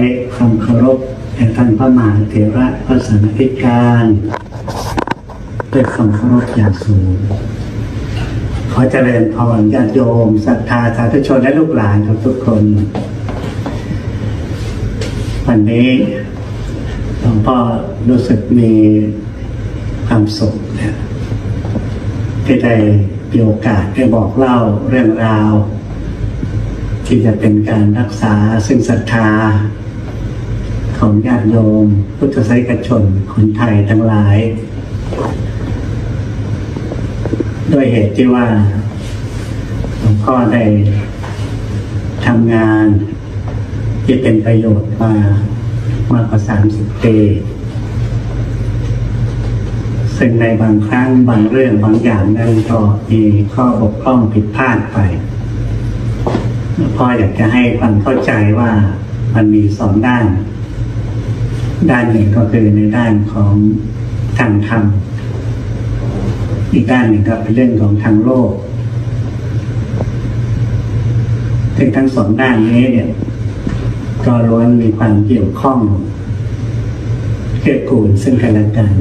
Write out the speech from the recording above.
ให้ความเคารพแด่ท่านพระมหาเถระพระสานิการด้วยความเคารพอย่างสูงขอเจริญพรญาติโยมศรัทธาสาธุชนและลูกหลานครับทุกคน วันนี้หลวงพ่อรู้สึกมีความสุขนะที่ได้มีโอกาสได้บอกเล่าเรื่องราว ที่จะเป็นการรักษาซึ่งศรัทธา ของญาติโยม พุทธศาสนิกชนคนไทยทั้งหลาย ด้วยเหตุที่ว่าหลวงพ่อได้ทำงานที่เป็นประโยชน์มามากกว่าสามสิบปีซึ่งในบางครั้งบางเรื่องบางอย่างนั้นก็มีข้อบกพร่องผิดพลาดไปพ่ออยากจะให้ความเข้าใจว่ามันมีสองด้าน ด้านหนึ่งก็คือในด้านของทางธรรม อีกด้านหนึ่งก็เป็นเรื่องของทางโลกซึ่งทั้งสองด้านนี้เนี่ย ก็ล้วนมีความเกี่ยวข้องเกื้อกูลซึ่งกันและกัน